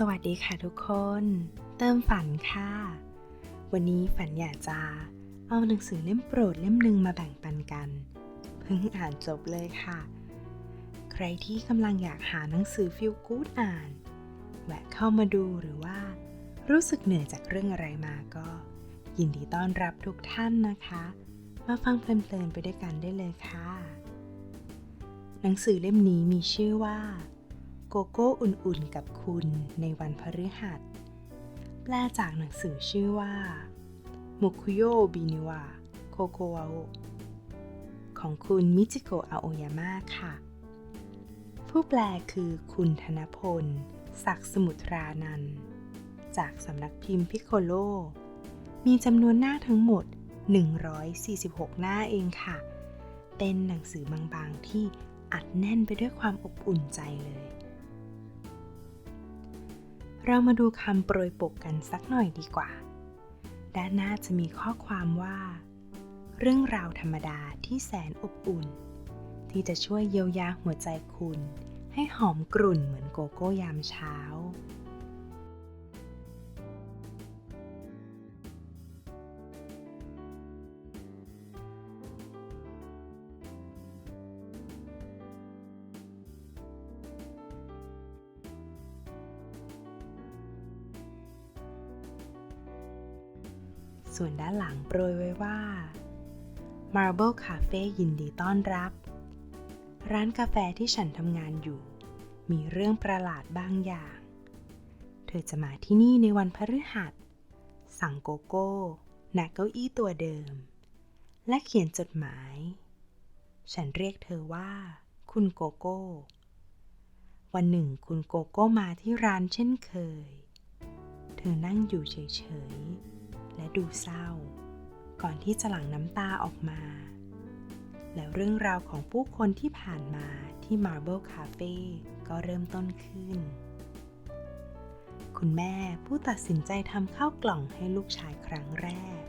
สวัสดีค่ะทุกคน เติมฝันค่ะ วันนี้ฝันอยากจะเอาหนังสือเล่มโปรดเล่มหนึ่งมาแบ่งปันกัน เพิ่งอ่านจบเลยค่ะ ใครที่กำลังอยากหาหนังสือฟิลกู๊ดอ่าน แวะเข้ามาดูหรือว่า รู้สึกเหนื่อยจากเรื่องอะไรมาก็ ยินดีต้อนรับทุกท่านนะคะ มาฟังเพลินๆไปด้วยกันได้เลยค่ะ หนังสือเล่มนี้มีชื่อว่า โกโก้อุ่นๆกับคุณในวันพฤหัส แปลจากหนังสือชื่อว่ามุคุโยบินิวะโคโกวาโอของคุณมิจิโกะอาโอยาม่าค่ะ ผู้แปลคือคุณธนพล ศักดิ์สมุทรานัน จากสำนักพิมพ์พิโคโล มีจำนวนหน้าทั้งหมด 146 หน้าเองค่ะ เป็นหนังสือบางๆที่อัดแน่นไปด้วยความอบอุ่นใจเลย เรามาดูคำโปรยปกกันสักหน่อยดีกว่า ด้านหน้าจะมีข้อความว่า เรื่องราวธรรมดาที่แสนอบอุ่น ที่จะช่วยเยียวยาหัวใจคุณ ให้หอมกรุ่นเหมือนโกโก้ยามเช้า ส่วนด้านหลังโปรยไว้ว่า Marble Cafe ยินดีต้อนรับ ร้านกาแฟที่ฉันทำงานอยู่ มีเรื่องประหลาดบางอย่าง เธอจะมาที่นี่ในวันพฤหัส สั่งโกโก้ณเก้าอี้ตัวเดิม และเขียนจดหมาย ฉันเรียกเธอว่า คุณโกโก้ วันหนึ่งคุณโกโก้มาที่ร้านเช่นเคย เธอนั่งอยู่เฉยๆ และดูเศร้า ก่อนที่จะหลั่งน้ำตาออกมา แล้วเรื่องราวของผู้คนที่ผ่านมาที่ Marble Cafe ก็เริ่มต้นขึ้น คุณแม่ผู้ตัดสินใจทำข้าวกล่องให้ลูกชายครั้งแรก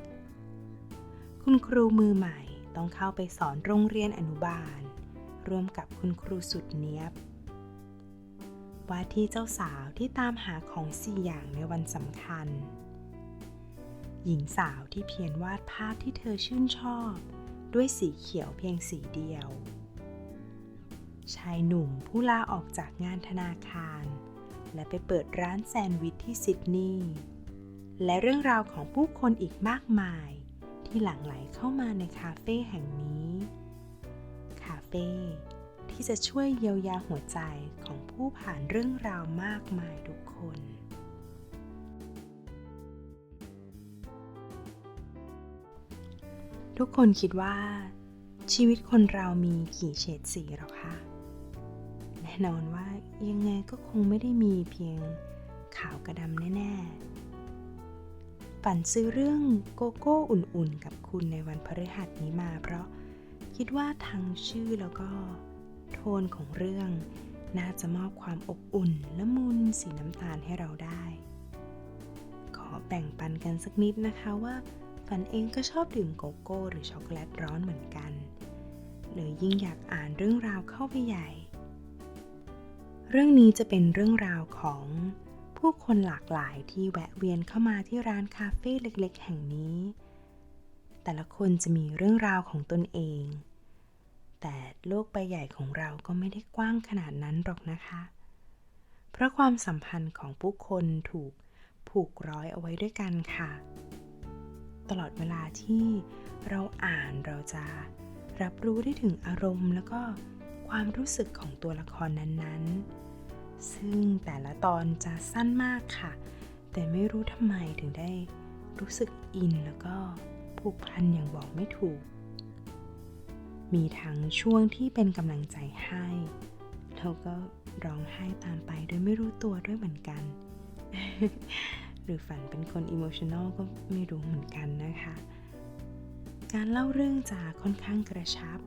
คุณครูมือใหม่ต้องเข้าไปสอนโรงเรียนอนุบาล ร่วมกับคุณครูสุดเนี้ยบว่าที่เจ้าสาวที่ตามหาของสี่อย่างในวันสำคัญ หญิงสาวที่เพียรวาดภาพที่เธอชื่นชอบ ด้วยสีเขียวเพียงสีเดียว ชายหนุ่มผู้ลาออกจากงานธนาคาร และไปเปิดร้านแซนด์วิชที่ซิดนีย์และเรื่องราวของผู้คนอีกมากมาย ที่หลั่งไหลเข้ามาในคาเฟ่แห่งนี้ คาเฟ่ที่จะช่วยเยียวยาหัวใจของผู้ผ่านเรื่องราวมากมายทุกคน ทุกคนคิดว่า ชีวิตคนเรามีกี่เฉดสีหรอคะ แน่นอนว่ายังไงก็คงไม่ได้มีเพียงขาวกระดำแน่ๆ ฝันซื้อเรื่องโกโก้อุ่นๆ กับคุณในวันพฤหัสนี้มา เพราะคิดว่าทั้งชื่อแล้วก็โทนของเรื่องน่าจะมอบความอบอุ่นละมุนสีน้ำตาลให้เราได้ ขอแบ่งปันกันสักนิดนะคะว่า ฝันเองก็ชอบดื่มโกโก้หรือช็อกโกแลตร้อนเหมือนกันเลยยิ่งอยากอ่านเรื่องราวเข้าไปใหญ่ เรื่องนี้จะเป็นเรื่องราวของผู้คนหลากหลายที่แวะเวียนเข้ามาที่ร้านคาเฟ่เล็กๆ แห่งนี้ แต่ละคนจะมีเรื่องราวของตนเอง แต่โลกใบใหญ่ของเราก็ไม่ได้กว้างขนาดนั้นหรอกนะคะ เพราะความสัมพันธ์ของผู้คนถูกผูกร้อยเอาไว้ด้วยกันค่ะ ตลอดเวลาที่เราอ่านเราจะรับรู้ได้ถึงอารมณ์แล้วก็ความรู้สึกของตัวละครนั้นๆ ซึ่งแต่ละตอนจะสั้นมากค่ะ แต่ไม่รู้ทำไมถึงได้รู้สึกอินแล้วก็ผูกพันอย่างบอกไม่ถูก มีทั้งช่วงที่เป็นกำลังใจให้แล้วก็ร้องไห้ตามไปโดยไม่รู้ตัวด้วยเหมือนกัน หรือฝันเป็นคนอิโมชัน a ลก็ไม่รู้เหมือนกันนะคะ การเล่าเรื่องจะค่อนข้างกระชับ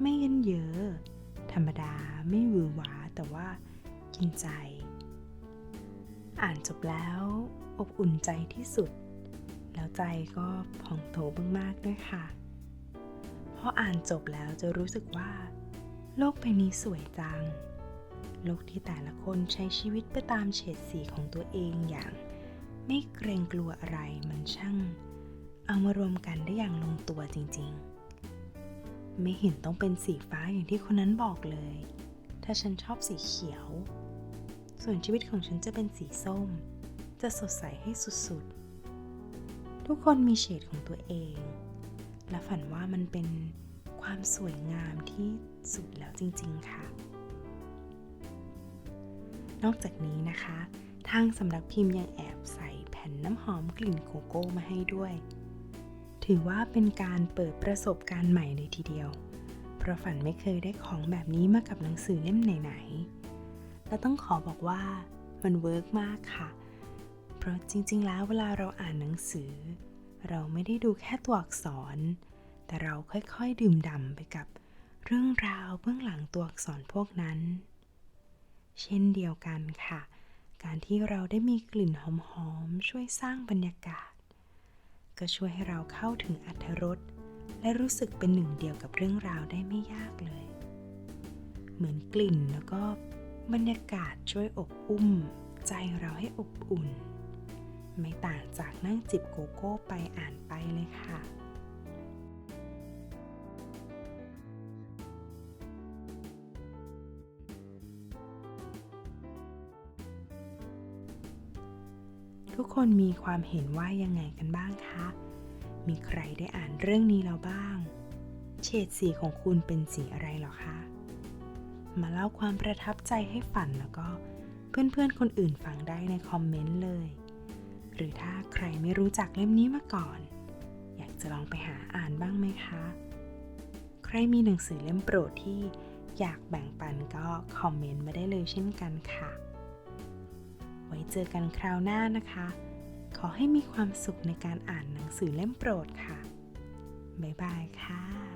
ไม่เยินเยอะ ธรรมดาไม่หวือหวาแต่ว่ากินใจ อ่านจบแล้วอบอุ่นใจที่สุด แล้วใจก็ผ่องโถมากๆด้วยค่ะพออ่านจบแล้วจะรู้สึกว่า โลกใบนี้สวยจังโลกที่แต่ละคนใช้ชีวิตไปตามเฉดสีของตัวเองอย่าง ไม่เกรงกลัวอะไรมันช่าง เอามารวมกันได้อย่างลงตัวจริงๆ ไม่เห็นต้องเป็นสีฟ้าอย่างที่คนนั้นบอกเลย ถ้าฉันชอบสีเขียว ส่วนชีวิตของฉันจะเป็นสีส้ม จะสดใสให้สุดๆ ทุกคนมีเฉดของตัวเอง และฝันว่ามันเป็นความสวยงามที่สุดแล้วจริงๆค่ะ นอกจากนี้นะคะ ทางสำนักพิมพ์ยังแอบใส่แผ่นน้ำหอมกลิ่นโกโก้มาให้ด้วย ถือว่าเป็นการเปิดประสบการณ์ใหม่เลยทีเดียว เพราะฝันไม่เคยได้ของแบบนี้มากับหนังสือเล่มไหนๆและต้องขอบอกว่ามันเวิร์กมากค่ะ เพราะจริงๆ แล้วเวลาเราอ่านหนังสือ เราไม่ได้ดูแค่ตัวอักษร แต่เราค่อยๆ ดื่มด่ำไปกับเรื่องราวเบื้องหลังตัวอักษรพวกนั้น เช่นเดียวกันค่ะ การที่เราได้มีกลิ่นหอมๆ ช่วยสร้างบรรยากาศ ก็ช่วยให้เราเข้าถึงอรรถรสและรู้สึกเป็นหนึ่งเดียวกับเรื่องราวได้ไม่ยากเลย เหมือนกลิ่นแล้วก็บรรยากาศช่วยอบอุ้ม ใจเราให้อบอุ่น ไม่ต่างจากนั่งจิบโกโก้ไปอ่านไปเลยค่ะ ทุกคนมีความเห็นว่ายังไงกันบ้างคะ มีใครได้อ่านเรื่องนี้แล้วบ้าง เฉดสีของคุณเป็นสีอะไรหรอคะ มาเล่าความประทับใจให้ฝันแล้วก็เพื่อนๆคนอื่นฟังได้ในคอมเมนต์เลย หรือถ้าใครไม่รู้จักเล่มนี้มาก่อน อยากจะลองไปหาอ่านบ้างไหมคะ ใครมีหนังสือเล่มโปรดที่อยากแบ่งปันก็คอมเมนต์มาได้เลยเช่นกันค่ะ ว้เจอกันคราวหน้านะคะ ขอให้มีความสุขในการอ่านหนังสือเล่มโปรดค่ะ บ๊ายบายค่ะ